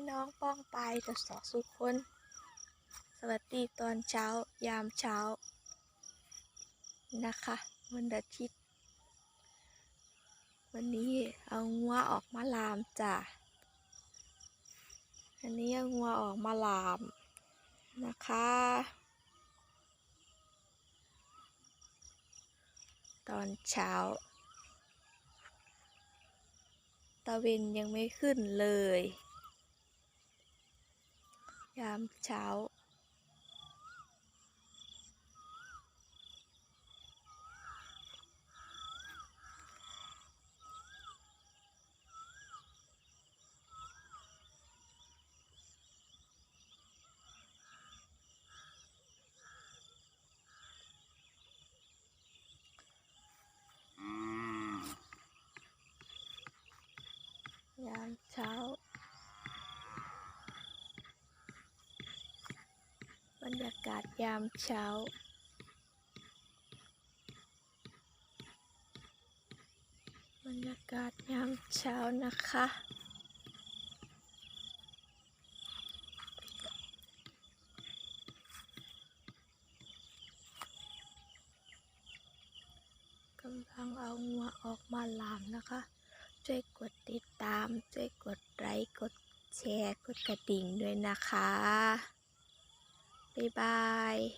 พี่น้องป้องไปตรวสอสุขคน สวัสดีตอนเช้ายามเช้า นะคะ วันอาทิตย์ วันนี้เอางัวออกมาลามจ้ะ อันนี้เอางัวออกมาลามนะคะ ตอนเช้าตะเวนยังไม่ขึ้นเลย ยามเช้า ยามเช้า รรยากาศยามเช้า บรรยากาศยามเช้านะคะ กำลังเอางัวออกมาลามนะคะ ช่วยกดติดตาม ช่วยกดไลค์ กดแชร์ กดกระดิ่งด้วยนะคะ บ๊ายบาย